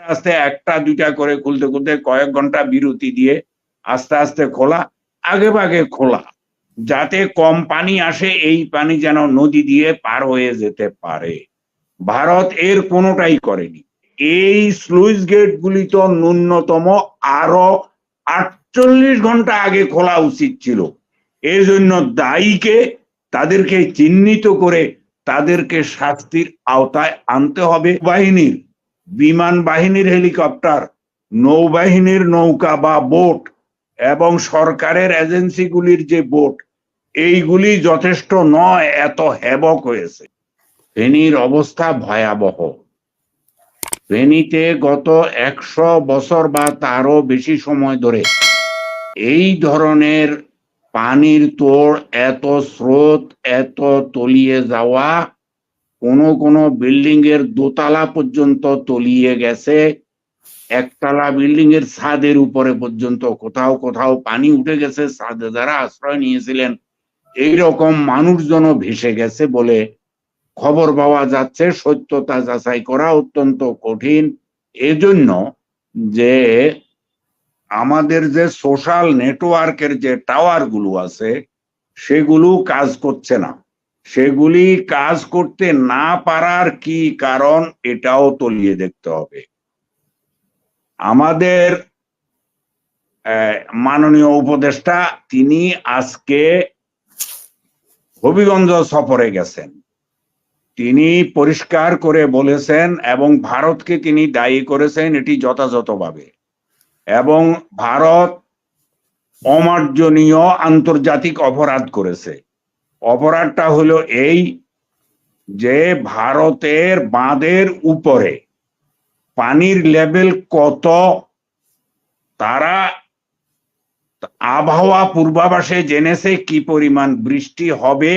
আস্তে একটা, দুইটা করে খুলতে খুলতে কয়েক ঘণ্টা বিরতি দিয়ে আস্তে আস্তে খোলা, আগে ভাগে খোলা, যাতে কম পানি আসে, এই পানি যেন নদী দিয়ে পার হয়ে যেতে পারে। ভারত এর কোনোটাই করেনি। এই স্লুইস গেট গুলি তো ন্যূনতম আরও আটচল্লিশ ঘণ্টা আগে খোলা উচিত ছিল। এই জন্য দায়ীকে তাদেরকে চিহ্নিত করে তাদেরকে শাস্তির আওতায় আনতে হবে। বাহিনীর বিমান বাহিনীর হেলিকপ্টার, নৌবাহিনীর নৌকা বা বোট এবং সরকারের এজেন্সিগুলির যে বোট, এইগুলি যথেষ্ট নয়, এত হেবক হয়েছে। ফেনীর অবস্থা ভয়াবহ। ফেনীতে গত একশো বছর বা তারও বেশি সময় ধরে এই ধরনের পানির তোড়, এত স্রোত, এত তলিয়ে যাওয়া কোন কোনো বিল্ডিং এর দোতলা পর্যন্ত তলিয়ে গেছে, একতলা বিল্ডিং এর ছাদের উপরে পর্যন্ত কোথাও কোথাও পানি উঠে গেছে, ছাদে যারা আশ্রয় নিয়েছিলেন, এইরকম মানুষজনও ভেসে গেছে বলে খবর পাওয়া যাচ্ছে। সত্যতা যাচাই করা অত্যন্ত কঠিন। এজন্য যে আমাদের যে সোশ্যাল নেটওয়ার্কের যে টাওয়ারগুলো আছে, সেগুলো কাজ করছে না। সেগুলি কাজ করতে না পারার কি কারণ এটাও তলিয়ে দেখতে হবে। আমাদের মাননীয় উপদেষ্টা, তিনি আজকে হবিগঞ্জ সফরে গেছেন। তিনি পরিষ্কার করে বলেছেন এবং ভারতকে তিনি দায়ী করেছেন এটি যথাযথভাবে। এবং ভারত অমার্জনীয় আন্তর্জাতিক অপরাধ করেছে। অপরাধটা হলো এই যে ভারতের বাঁধের উপরে পানির লেভেল কত, তারা আবহাওয়া পূর্বাভাসে জেনেছে কি পরিমাণ বৃষ্টি হবে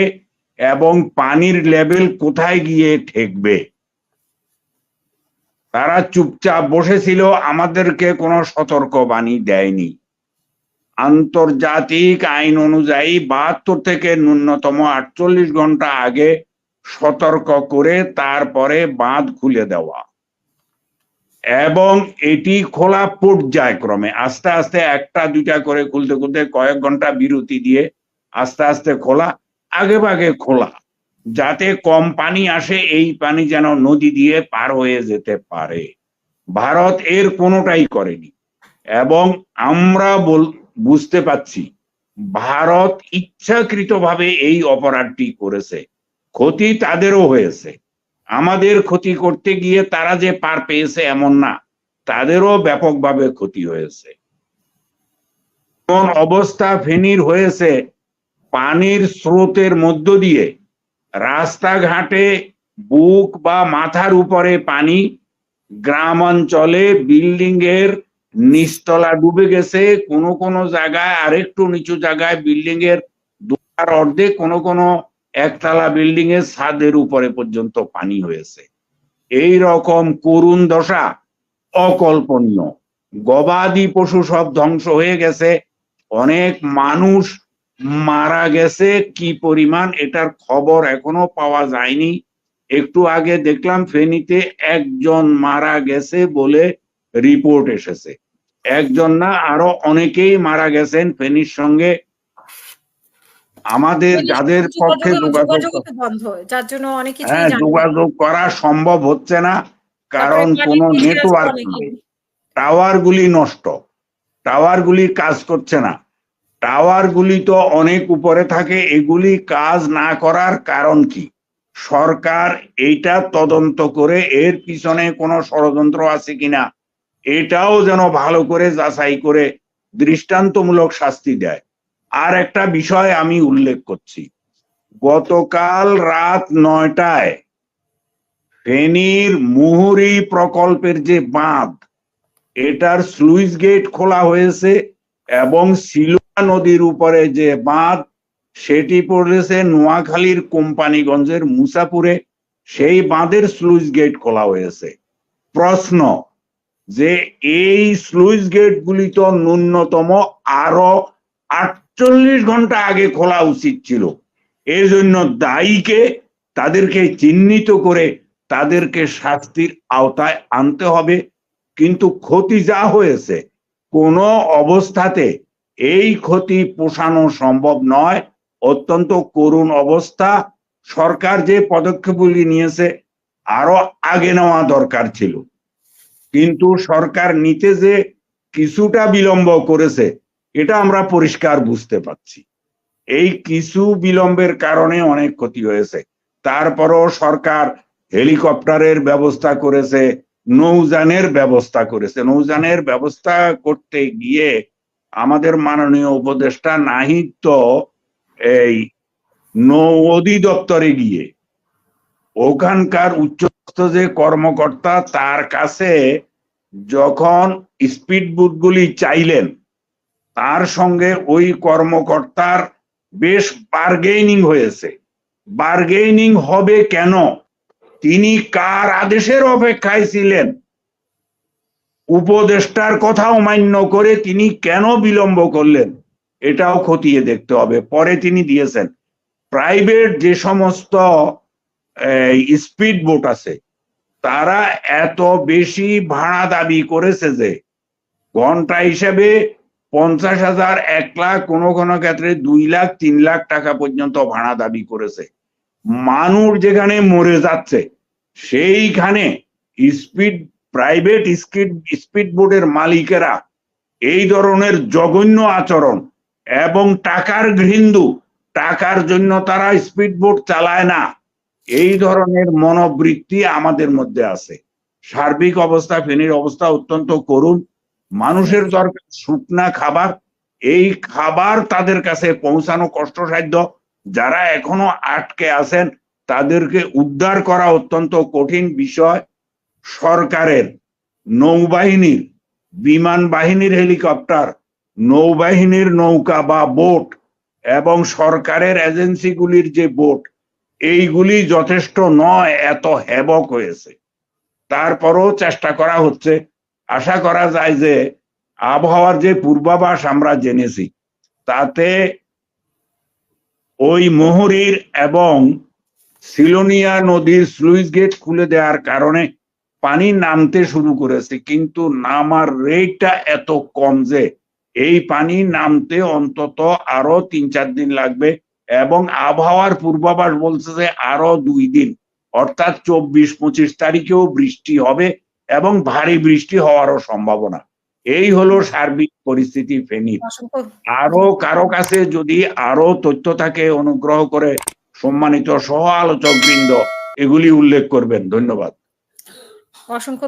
এবং পানির লেভেল কোথায় গিয়ে ঠেকবে। তারা চুপচাপ বসেছিল, আমাদেরকে কোনো সতর্ক বাণী দেয়নি। আন্তর্জাতিক আইন অনুযায়ী বাহাত্তর থেকে ন্যূনতম আটচল্লিশ ঘণ্টা আগে সতর্ক করে তারপরে বাঁধ খুলে দেওয়া। এবং এটি খোলা পর্যায়ক্রমে আস্তে আস্তে একটা দুইটা করে খুলতে খুলতে কয়েক ঘণ্টা বিরতি দিয়ে আস্তে আস্তে খোলা, আগে ভাগে খোলা, যাতে কম পানি আসে, এই পানি যেন নদী দিয়ে পার হয়ে যেতে পারে। ভারত এর কোনোটাই করেনি। এবং আমরা বল বুঝতে পাচ্ছি ভারত ইচ্ছাকৃতভাবে এই অপরাধটি করেছে। ক্ষতি তাদেরও হয়েছে। আমাদের ক্ষতি করতে গিয়ে তারা যে পার পেয়েছে এমন না, তাদেরও ব্যাপকভাবে ক্ষতি হয়েছে। অবস্থা ফেনীর হয়েছে, পানির স্রোতের মধ্য দিয়ে। রাস্তাঘাটে বুক বা মাথার উপরে পানি গ্রাম অঞ্চলে বিল্ডিং এর নিচতলা ডুবে গেছে, কোন কোন জায়গায়, আরেকটু নিচু জায়গায় বিল্ডিং এর দুটার অর্ধেক কোন কোন একতলা বিল্ডিং এর ছাদের উপরে পর্যন্ত পানি হয়েছে। এই রকম করুণ দশা অকল্পনীয়। গবাদি পশু সব ধ্বংস হয়ে গেছে। অনেক মানুষ মারা গেছে। কি পরিমাণ এটার খবর এখনও পাওয়া যায়নি। একটু আগে দেখলাম ফেনীতে একজন মারা গেছে বলে রিপোর্ট এসেছে। একজন না আরও অনেকেই মারা গেছেন ফেনীর সঙ্গে। আমাদের যাদের পক্ষে যোগাযোগ হ্যাঁ যোগাযোগ করা সম্ভব হচ্ছে না কারণ কোনো নেটওয়ার্ক নেই। টাওয়ার গুলি নষ্ট। টাওয়ার গুলি কাজ করছে না। টাওয়ার গুলি তো অনেক উপরে থাকে এগুলি কাজ না করার কারণ কি? সরকার এইটা তদন্ত করে এর পিছনে কোনো ষড়যন্ত্র আছে কিনা? এটাও যেন ভালো করে যাচাই করে দৃষ্টান্তমূলক শাস্তি দেয়। আর একটা বিষয় আমি উল্লেখ করছি। গতকাল রাত নয়টায় ফেনীর মুহুরি প্রকল্পের যে বাঁধ, এটার স্লুইস গেট খোলা হয়েছে এবং সিলুয়া নদীর উপরে যে বাঁধ, সেটি পড়েছে নোয়াখালীর কোম্পানিগঞ্জের মুসাপুরে। সেই বাঁধের স্লুইস গেট খোলা হয়েছে। প্রশ্ন যে এই স্লুইস গেট গুলি তো ন্যূনতম আরও আটচল্লিশ ঘণ্টা আগে খোলা উচিত ছিল। এই জন্য দায়ীকে তাদেরকে চিহ্নিত করে তাদেরকে শাস্তির আওতায় আনতে হবে। কিন্তু ক্ষতি যা হয়েছে, কোন অবস্থাতে এই ক্ষতি পোষানো সম্ভব নয়। অত্যন্ত করুণ অবস্থা। সরকার যে পদক্ষেপগুলি নিয়েছে, আরও আগে নেওয়া দরকার ছিল। কিন্তু সরকার নিতে যে কিছুটা বিলম্ব করেছে, এটা আমরা পরিষ্কার বুঝতে পারছি। এই কিছু বিলম্বের কারণে অনেক ক্ষতি হয়েছে। তারপরও সরকার হেলিকপ্টারের ব্যবস্থা করেছে, নৌযানের ব্যবস্থা করেছে। নৌযানের ব্যবস্থা করতে গিয়ে আমাদের মাননীয় উপদেষ্টা নাহিদ তো এই নৌ অধিদপ্তরে গিয়ে ওখানকার উচ্চস্থ যে কর্মকর্তা, তার কাছে যখন স্পিড গুলি চাইলেন, তার সঙ্গে ওই কর্মকর্তার বেশ বার্গেনিং হয়েছে। বার্গেনিং হবে কেন? তিনি কার আদেশের অপেক্ষায় ছিলেন? উপদেষ্টার কথা অমান্য করে তিনি কেন বিলম্ব করলেন? এটাও খতিয়ে দেখতে হবে। পরে তিনি দিয়েছেন। প্রাইভেট যে সমস্ত স্পিড বোট আছে তারা এত বেশি ভাড়া দাবি করেছে যে ঘণ্টা হিসেবে পঞ্চাশ হাজার, এক লাখ, কোনো কোনো ক্ষেত্রে দুই লাখ, তিন লাখ টাকা পর্যন্ত ভাড়া দাবি করেছে। মানুষ যেখানে মরে যাচ্ছে, সেইখানে স্পিড, প্রাইভেট স্পিড স্পিড বোর্ডের মালিকেরা এই ধরনের জঘন্য আচরণ এবং টাকার ঘৃন্দু টাকার জন্য তারা স্পিড বোর্ড চালায় না। এই ধরনের মনোবৃত্তি আমাদের মধ্যে আছে। সার্বিক অবস্থা, ফেনীর অবস্থা অত্যন্ত করুণ। মানুষের দরকার শুকনা খাবার। এই খাবার তাদের কাছে পৌঁছানো কষ্টসাধ্য। যারা এখনও আটকে আছেন, তাদেরকে উদ্ধার করা অত্যন্ত কঠিন বিষয়। সরকারের নৌবাহিনীর, বিমান বাহিনীর হেলিকপ্টার, নৌবাহিনীর নৌকা বা বোট এবং সরকারের এজেন্সিগুলির যে বোট এইগুলি যথেষ্ট নয়, এত হেবক হয়েছে। তারপরও চেষ্টা করা হচ্ছে। আশা করা যায় যে আবহাওয়ার যে পূর্বাভাস আমরা জেনেছি, তাতে ওই মোহরীর এবং সিলোনিয়া নদীর স্লুইস গেট খুলে দেওয়ার কারণে পানি নামতে শুরু করেছে, কিন্তু নামার রেটটা এত কম যে এই পানি নামতে অন্তত আরও তিন চার দিন লাগবে। এবং আবহাওয়ার পূর্বাভাস বলছে যে আরও দুই দিন অর্থাৎ চব্বিশ পঁচিশ তারিখেও বৃষ্টি হবে এবং ভারী বৃষ্টি হওয়ারও সম্ভাবনা। এই হলো সার্বিক পরিস্থিতি অসংখ্য আরও কারও কাছে যদি আরও তথ্য থাকে অনুগ্রহ করে সম্মানিত সহ আলোচক বৃন্দ এগুলি উল্লেখ করবেন। ধন্যবাদ। অসংখ্য